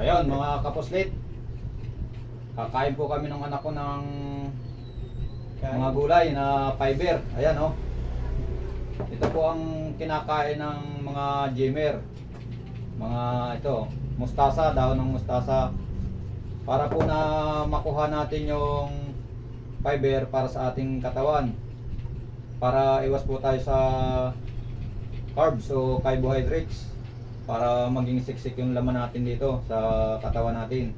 Ayun, mga kaposlit. Kakain po kami ng anak ko ng mga gulay na fiber. Ayan oh. Ito po ang kinakain ng mga gamer. Mga ito, mustasa, dahon ng mustasa. Para po na makuha natin yung fiber para sa ating katawan. Para iwas po tayo sa carbs o carbohydrates para maging siksik yung laman natin dito sa katawan natin.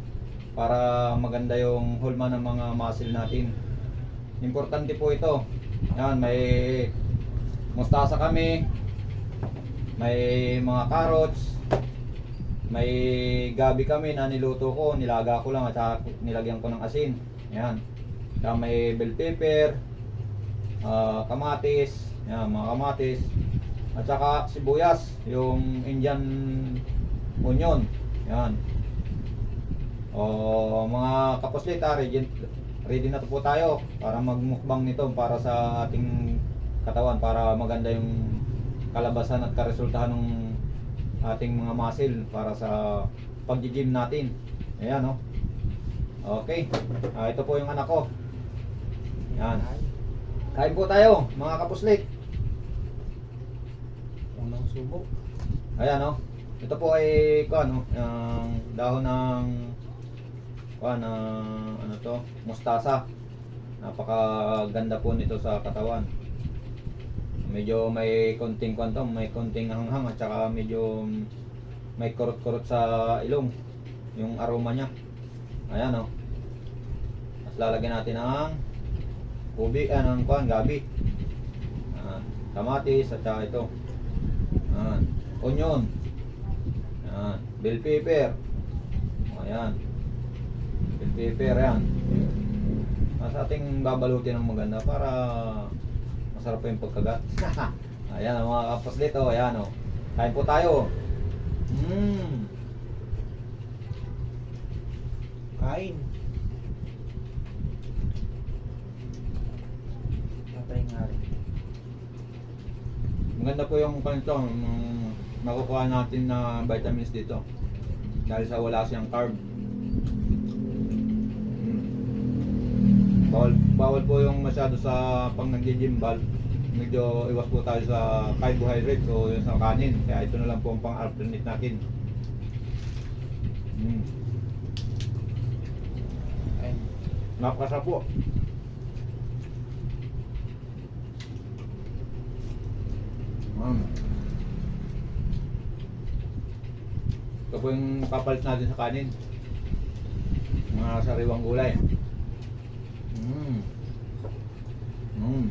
Para maganda yung hulma ng mga muscle natin. Importante po ito. Yan may mustasa kami may mga carrots may gabi kami na niluto ko nilaga ko lang at nilagyan ko ng asin. Yan. Saka may bell pepper ah, kamatis yan mga kamatis at saka sibuyas, yung Indian onion. Yan. O mga kaposlit, ah, ready, ready na to po tayo para magmukbang nito para sa ating katawan para maganda yung kalabasan at karesultahan ng ating mga muscle para sa pag-gym natin. Ayan, no? Okay. Ah, ito po yung anak ko. Yan. Kain po tayo, mga kapuslit. Subo. Ayan oh. Ito po ay kuan oh, yung dahon ng kuan ng ano to, mustasa. Napakaganda po nito sa katawan. Medyo may konting kuan to, may konting hanghang at saka medyo may kurot-kurot sa ilong yung aroma niya. Ayan oh. At lalagyan natin ng ubi, ah, ng kuan, gabi. Ah, kamatis at saka ito. Ayan. Onion. Ayan. Bell pepper. Ayan. Bell pepper yan. Mas ating babalutin ng maganda para masarap po yung pagkagat. Ayan ang mga kapaslit oh. Ayan oh. Kain po tayo. Mmm. Kain. Patay nga rin. Maganda po yung kanito, yung nakukuha natin na vitamins dito. Dahil sa wala siyang carb. Mm. Bawal, bawal po yung masyado sa pang nag-gym bal. Medyo iwas po tayo sa carbohydrates o sa kanin. Kaya ito na lang po ang pang-alternate natin. Mm. Kain. Napakasarap po. Mm. Ito po yung papalit natin sa kanin. Mga sariwang gulay. Mm. Mm.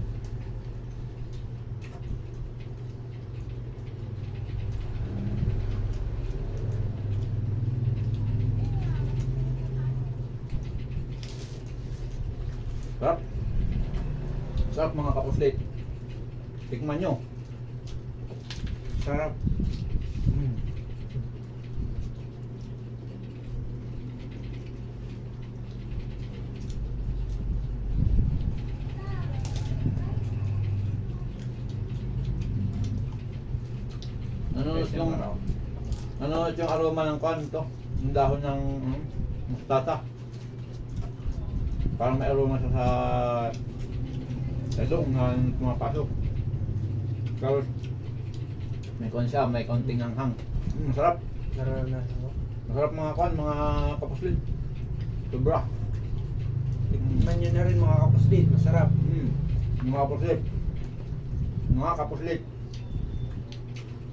Sarap. Sarap mga kapuslit. Tikman nyo. Sarap. Mm. Nanonood yung nanonood yung aroma ng kwan to, yung dahon ng mm, mustasa. Parang may aroma siya sa sa ilong na pumapasok. Tapos may kwan siya, may konting hanghang. Mm, masarap. Naranasan ko. Masarap mga kwan, mga kapuslid. Sobra. Tikman nyo na rin mga kapaslit. Masarap. Mm. Mga kapuslid. Mga kapuslid.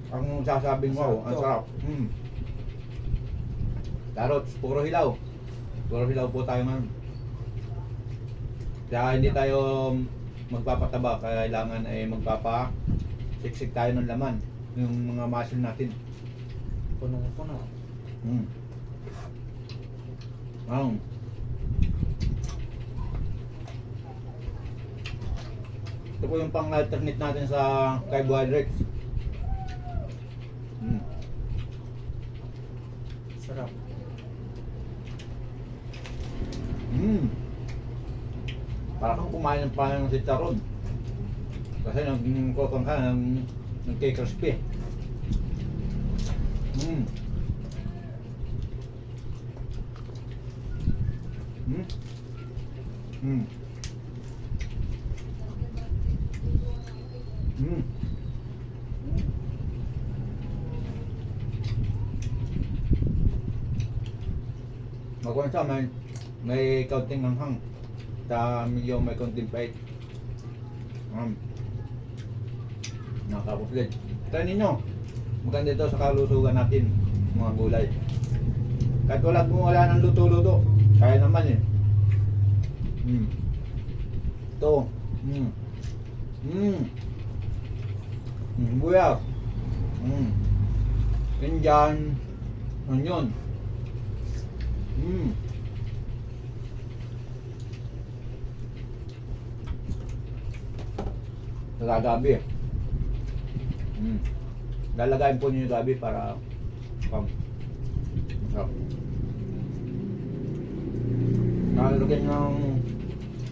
Ang sasabing wow, Masarap ang sarap. Mm. Carrots, puro hilaw. Puro hilaw po tayo ngayon. Kaya hindi tayo magpapataba, kailangan ay magpapa siksik tayo ng laman. Yung mga muscle natin. Punong-puno. Mm. Wow. Ito po yung pang-alternate natin sa carbohydrates. Mm. Sarap. Mm. Para kang kumain ng paano ng chicharon. Kasi nang kokong ka, nang nagkikrispy. Mm. Hmm? Hmm. Hmm. Magkuhan siya, may, may kaunting hanghang. Sa medyo may kaunting pait. Um, nakakapuslit. Try ninyo. Maganda ito sa kalusugan natin, mga gulay. Kahit wala kung wala ng luto-luto, kaya naman eh. Mm. Ito. Mm. Mm. Mm. Buya. Mm. Indian. Onion. Mm. Gagabi eh. Mm. Lalagayin po niyo yung gabi para pang masarap. Nalagyan ng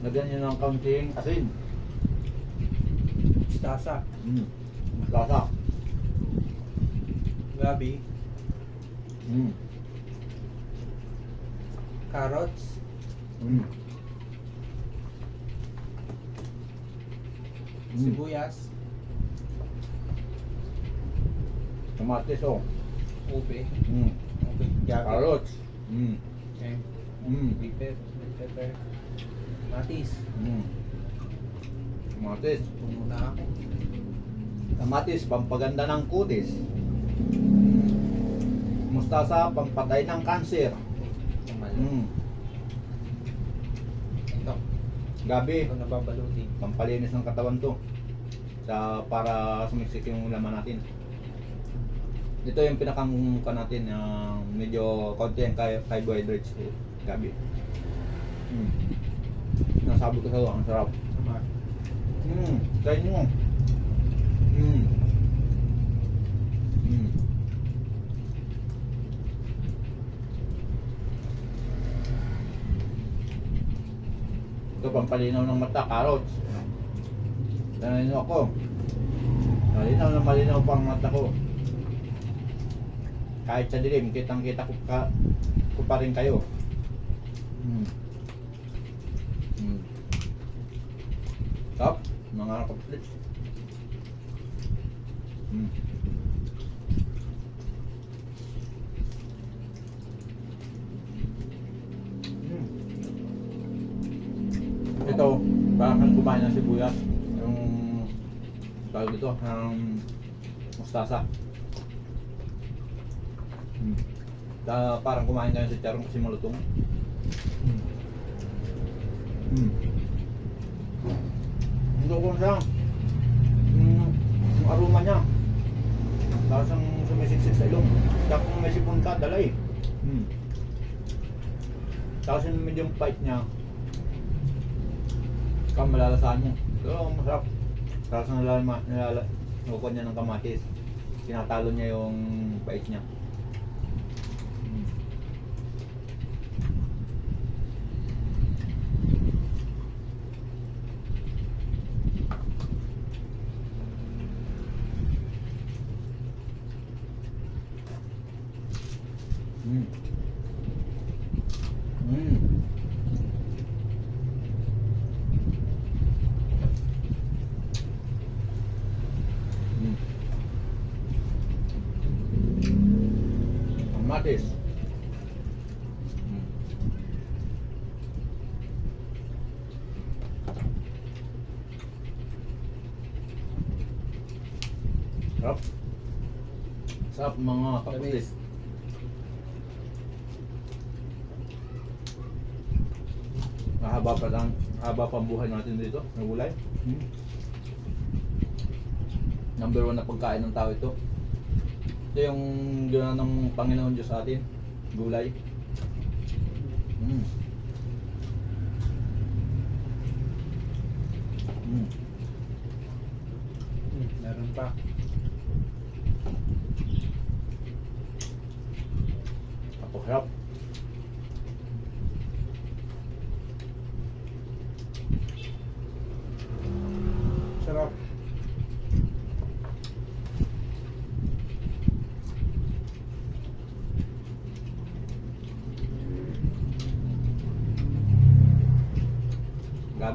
lagyan niyo ng kaunting asin. Mustasa. Mm. Lasa. Gabi. Mm. Carrots. Mm. Mm. Sibuyas. Kamatis oh. Ube. Mm. Gabi. Carrots. Mm. Okay. Mm. Pepper. Bell pepper. Matis. Mm. Kamatis. Tumuna ako. Kamatis, pampaganda ng kutis. Mustasa, pampatay ng kanser. Mm. Ito. Gabi, Ito nababaluti. pampalinis ng katawan to. Sa, para sumiksik yung laman natin. Ito yung pinakang ka natin, yung medyo konti ang carbohydrates. eh, Gabi. Mm. Nasabi ko sa'yo, ang sarap. Mm, try nyo. Mm. Mm. Ito pampalinaw ng mata, carrots. Tanayin ako. Malinaw na malinaw pa ang mata ko. Kahit sa dilim, kitang kita ko, ka, ko pa rin kayo. Mm. Mm. Top, mga kapatid. Mm. Mm. Ito, kang kumain ng sibuyas. Yung tawag dito, ng mustasa. Mm. Da, parang kumain ka ng sitsarong kasi malutong. Mm. Mm. Hindi ko siya. Yung, yung aroma niya. Tapos ang sumisiksik sa ilong. Kaya kung may sipon ka, dala eh. Hmm. Tapos yung medium bite niya. Kaya malalasahan mo. Pero masarap. Tapos nalala, nalala, nukod niya ng kamatis. Tinatalo niya yung bite niya. Hmm. Mm. Mm. Mm. Kamatis. Mm. Sarap. Sarap mga kapatid. Mahaba pa lang, haba pa ang buhay natin dito, ng gulay. Hmm. Number one na pagkain ng tao ito. Ito yung ginawa ng Panginoon Diyos sa atin, gulay. Mm. Mm. Hmm, meron pa. Napakasarap. Sarap.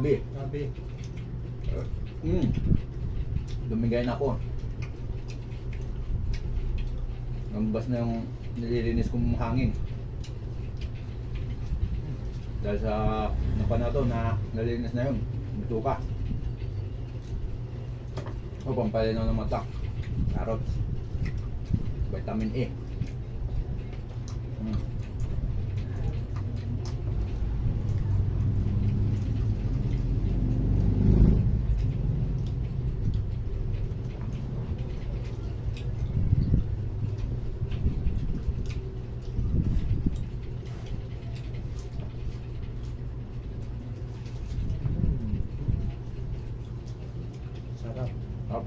Grabe. Grabe. Mm. Dumigay na ako. Nambas na yung nililinis kong hangin. Dahil sa napa na to na nalilinis na yun. Bituka. O pampalinaw ng mata. Carrots. Vitamin A. Mm. Sarap. Up.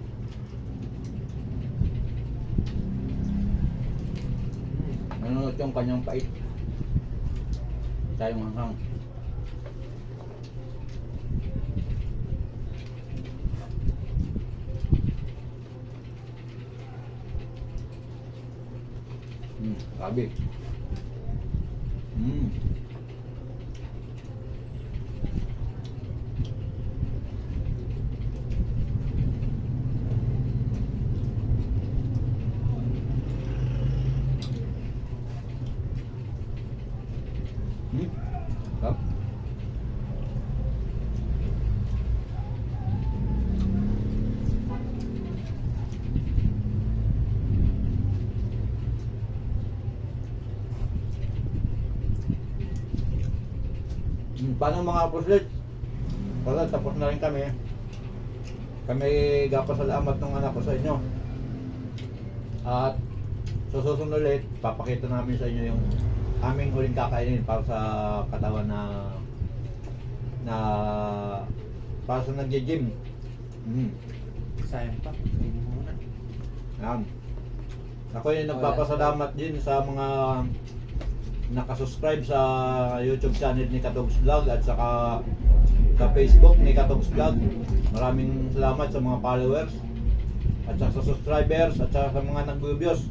Nanonood yung kanyang pait. Tayong hanghang. Hmm, grabe. Hmm. Hmm. Sarap. Hmm, paano mga puslit? Wala, tapos na rin kami. Kami gapasalamat ng anak ko sa inyo. At sa susunod ulit, papakita namin sa inyo yung aming huling kakainin para sa katawan na na para sa nagje-gym. Mm. Sayang pa. Yan. Ako yung nagpapasalamat din sa mga nakasubscribe sa YouTube channel ni Katogs Vlog at saka sa Facebook ni Katogs Vlog. Maraming salamat sa mga followers at sa subscribers at sa mga nag-views.